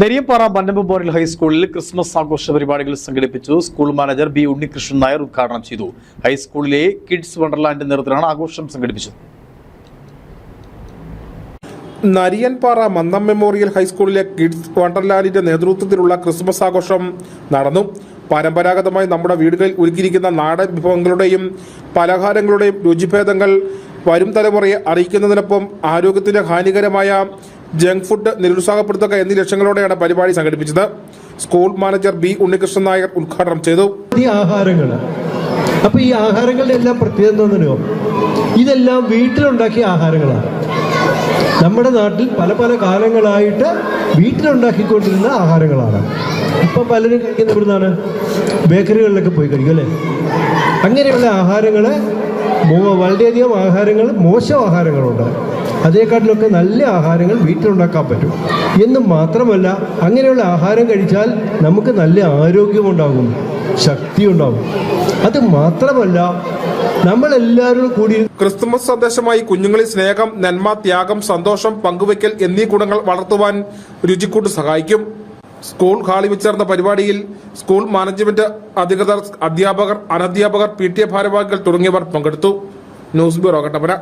നെരിയമ്പാറ മന്ന ഹൈസ്കൂളിൽ ക്രിസ്മസ് ആഘോഷ പരിപാടികൾ സംഘടിപ്പിച്ചു. School manager B Unnikrishnan Nair ഉദ്ഘാടനം ചെയ്തു. ഹൈസ്കൂളിലെ കിഡ്സ് വണ്ടർലാൻഡ് നേതൃത്വത്തിലാണ് ആഘോഷം സംഘടിപ്പിച്ചത്. നരിയൻപാറ മന്നം മെമ്മോറിയൽ ഹൈസ്കൂളിലെ കിഡ്സ് വണ്ടർലാൻഡിന്റെ നേതൃത്വത്തിലുള്ള ക്രിസ്മസ് ആഘോഷം നടന്നു. പരമ്പരാഗതമായി നമ്മുടെ വീടുകളിൽ ഒരുക്കിയിരിക്കുന്ന നാടൻ വിഭവങ്ങളുടെയും പലഹാരങ്ങളുടെയും രുചിഭേദങ്ങൾ വരും തലമുറയെ അറിയിക്കുന്നതിനൊപ്പം ആരോഗ്യത്തിന് ഹാനികരമായ ജങ്ക് ഫുഡ് നിരുത്സാഹപ്പെടുത്തുക എന്നീ ലക്ഷ്യങ്ങളോടെയാണ് പരിപാടി സംഘടിപ്പിച്ചത്. School manager B Unnikrishnan Nair ഉദ്ഘാടനം ചെയ്തു. അപ്പൊ ഈ ആഹാരങ്ങളുടെ എല്ലാം പ്രത്യേകത എന്താണെന്നോ ഇതെല്ലാം വീട്ടിലുണ്ടാക്കിയ ആഹാരങ്ങളാണ്. നമ്മുടെ നാട്ടിൽ പല പല കാലങ്ങളായിട്ട് വീട്ടിലുണ്ടാക്കിക്കൊണ്ടിരുന്ന ആഹാരങ്ങളാണ്. ഇപ്പം പലരും കഴിക്കുന്ന ഇവിടുന്നാണ് ബേക്കറികളിലൊക്കെ പോയി കഴിക്കും അല്ലേ? അങ്ങനെയുള്ള ആഹാരങ്ങൾ വളരെയധികം ആഹാരങ്ങൾ മോശം ആഹാരങ്ങളുണ്ട്. അതേക്കാട്ടിലൊക്കെ നല്ല ആഹാരങ്ങൾ വീട്ടിലുണ്ടാക്കാൻ പറ്റും. എന്ന് മാത്രമല്ല അങ്ങനെയുള്ള ആഹാരം കഴിച്ചാൽ നമുക്ക് നല്ല ആരോഗ്യമുണ്ടാകും ശക്തി ഉണ്ടാകും. അത് മാത്രമല്ല നമ്മളെല്ലാവരും കൂടി ക്രിസ്തുമസ് സന്ദേശമായി കുഞ്ഞുങ്ങളിൽ സ്നേഹം നന്മ ത്യാഗം സന്തോഷം പങ്കുവയ്ക്കൽ എന്നീ ഗുണങ്ങൾ വളർത്തുവാൻ രുചിക്കൂട്ട് സഹായിക്കും. സ്കൂൾ ഹാളിൽ വെച്ച് പരിപാടിയിൽ സ്കൂൾ മാനേജ്മെന്റ് അധികൃതർ അധ്യാപകർ അനധ്യാപകർ പി ടി എ ഭാരവാഹികൾ തുടങ്ങിയവർ പങ്കെടുത്തു. News bureau Kattappana.